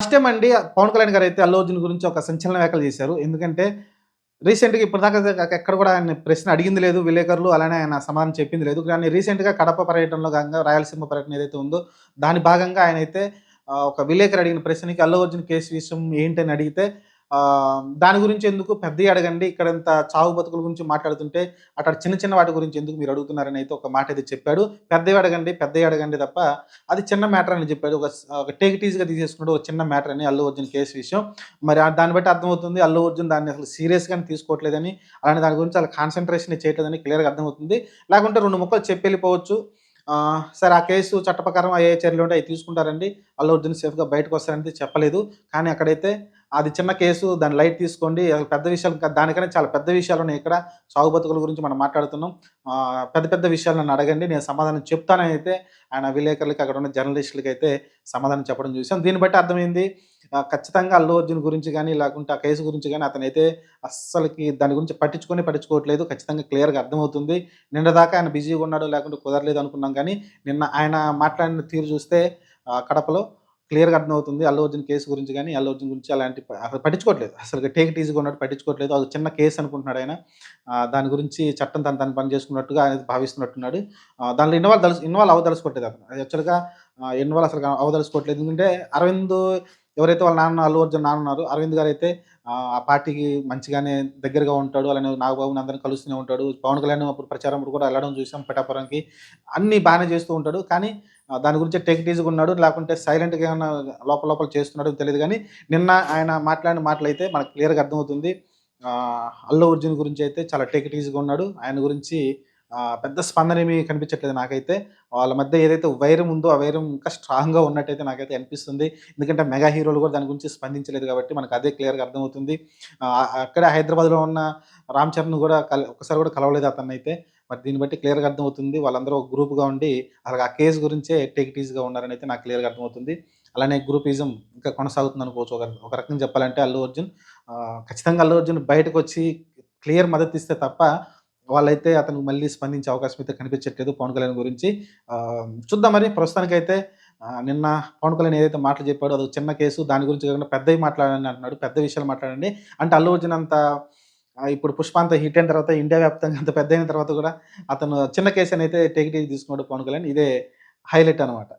First time అండి. పవన్ కళ్యాణ్ గారు అయితే అల్లు అర్జున్ గురించి ఒక సంచలన వ్యాఖ్యలు చేశారు. ఎందుకంటే రీసెంట్గా ఇప్పటిదాకా ఎక్కడ కూడా ఆయన ప్రశ్న అడిగింది లేదు. విలేకరులు అలానే ఆయన సమాధానం చెప్పింది లేదు. కానీ రీసెంట్గా కడప పర్యటనలో కాగా రాయలసీమ పర్యటన ఏదైతే ఉందో దాని భాగంగా ఆయన అయితే ఒక విలేకరు అడిగిన ప్రశ్నకి అల్లు అర్జున్ కేసు విషయం ఏంటని అడిగితే దాని గురించి ఎందుకు? పెద్దవి అడగండి. ఇక్కడ ఇంత చావు బతుకుల గురించి మాట్లాడుతుంటే అక్కడ చిన్న చిన్న వాటి గురించి ఎందుకు మీరు అడుగుతున్నారని అయితే ఒక మాట అయితే చెప్పాడు. పెద్దవి అడగండి పెద్ద అడగండి తప్ప అది చిన్న మ్యాటర్ అని చెప్పాడు. ఒక టేక్ టీజ్గా తీసేసుకున్నాడు ఒక చిన్న మ్యాటర్ అని అల్లు అర్జున్ కేసు విషయం. మరి దాన్ని బట్టి అర్థమవుతుంది అల్లు అర్జున్ దాన్ని అసలు సీరియస్గానే తీసుకోవట్లేదని అలానే దాని గురించి అలా కాన్సన్ట్రేషన్ చేయట్లేదని క్లియర్గా అర్థమవుతుంది. లేకుంటే రెండు ముక్కలు చెప్పి వెళ్ళిపోవచ్చు. సరే ఆ కేసు చట్టప్రకారం ఏ చర్యలు ఉంటే అవి తీసుకుంటారండి. అల్లు అర్జున్ సేఫ్గా బయటకు వస్తారంటే చెప్పలేదు. కానీ అక్కడైతే అది చిన్న కేసు దాని లైట్ తీసుకోండి. అసలు పెద్ద విషయాలు ఇంకా దానికన్నా చాలా పెద్ద విషయాలు ఉన్నాయి ఇక్కడ. సాగు బతుకుల గురించి మనం మాట్లాడుతున్నాం. పెద్ద పెద్ద విషయాలు నన్ను అడగండి. నేను సమాధానం చెప్తానని అయితే ఆయన విలేకరులకి అక్కడ ఉన్న జర్నలిస్టులకి అయితే సమాధానం చెప్పడం చూసాం దీన్ని బట్టి అర్థమైంది ఖచ్చితంగా అల్లు అర్జున్ గురించి కానీ లేకుంటే ఆ కేసు గురించి కానీ అతనైతే అస్సలకి దాని గురించి పట్టించుకొని పట్టించుకోవట్లేదు. ఖచ్చితంగా క్లియర్గా అర్థమవుతుంది. నిన్న దాకా ఆయన బిజీగా ఉన్నాడు లేకుంటే కుదరలేదు అనుకున్నాం కానీ నిన్న ఆయన మాట్లాడిన తీరు చూస్తే కడపలో క్లియర్గా అర్థమవుతుంది. అల్లు అర్జున్ కేసు గురించి కానీ అల్లు అర్జున్ గురించి అలాంటి అసలు పట్టించుకోవట్లేదు. అసలు టేక్ ఈజీగా ఉన్నట్టు పట్టించుకోవట్లేదు. అది చిన్న కేసు అనుకుంటున్నాడు ఆయన. దాని గురించి చట్టం తను తను పని చేసుకున్నట్టుగా ఆయన భావిస్తున్నట్టున్నాడు. దానిలో ఇన్వాల్వ్ దలుసు ఇన్వాల్వ్ అవదలుచుకోవట్లేదు అతను. అది యాక్చువల్గా ఇన్వాల్వ్ అసలు అవదలుచుకోవట్లేదు. ఎందుకంటే అరవింద్ ఎవరైతే వాళ్ళ నాన్న అల్లు అర్జున్ నాన్న ఉన్నారు అరవింద్ గారు అయితే ఆ పార్టీకి మంచిగానే దగ్గరగా ఉంటాడు. అలానే నాగబాబుని అందరిని కలుస్తూనే ఉంటాడు. పవన్ కళ్యాణ్ అప్పుడు ప్రచారం అప్పుడు కూడా వెళ్ళడం చూసాం. పిఠాపురంకి అన్ని బాగానే చేస్తూ ఉంటాడు. కానీ దాని గురించి టెక్ టీజ్గా ఉన్నాడు లేకుంటే సైలెంట్గా ఏమైనా లోపల లోపల చేస్తున్నాడో తెలియదు కానీ నిన్న ఆయన మాట్లాడిన మాటలు అయితే మనకు క్లియర్గా అర్థమవుతుంది. అల్లు అర్జున్ గురించి అయితే చాలా టెక్ టీజ్గా ఉన్నాడు. ఆయన గురించి పెద్ద స్పందన ఏమీ కనిపించట్లేదు నాకైతే. వాళ్ళ మధ్య ఏదైతే వైరం ఉందో ఆ వైరం ఇంకా స్ట్రాంగ్గా ఉన్నట్టయితే నాకైతే అనిపిస్తుంది. ఎందుకంటే మెగా హీరోలు కూడా దాని గురించి స్పందించలేదు కాబట్టి మనకు అదే క్లియర్గా అర్థమవుతుంది. అక్కడే హైదరాబాద్లో ఉన్న రామ్ చరణ్ కూడా కల ఒకసారి కూడా కలవలేదు అతను అయితే మరి దీన్ని బట్టి క్లియర్గా అర్థమవుతుంది. వాళ్ళందరూ ఒక గ్రూప్గా ఉండి అలాగే ఆ కేసు గురించే టేక్ ఉన్నారని అయితే నాకు క్లియర్గా అర్థమవుతుంది. అలానే గ్రూపిజం ఇంకా కొనసాగుతుంది అనుకోవచ్చు ఒక ఒక రకంగా చెప్పాలంటే అల్లు అర్జున్ ఖచ్చితంగా అల్లు అర్జున్ బయటకు వచ్చి క్లియర్ మద్దతు ఇస్తే తప్ప వాళ్ళైతే అతనికి మళ్ళీ స్పందించే అవకాశం అయితే కనిపించట్లేదు పవన్ కళ్యాణ్ గురించి. చూద్దాం మరి. ప్రస్తుతానికైతే నిన్న పవన్ కళ్యాణ్ ఏదైతే మాటలు చెప్పాడో అది చిన్న కేసు. దాని గురించి కాకుండా పెద్దవి మాట్లాడండి అంటున్నాడు. పెద్ద విషయాలు మాట్లాడండి. అంటే అల్లు అర్జున్ అంత ఇప్పుడు పుష్పాంత హిట్ అయిన తర్వాత ఇండియా వ్యాప్తంగా అంత పెద్ద అయిన తర్వాత కూడా అతను చిన్న కేసు అని అయితే టేక్ తీసుకున్నాడు పవన్ కళ్యాణ్. ఇదే హైలైట్ అనమాట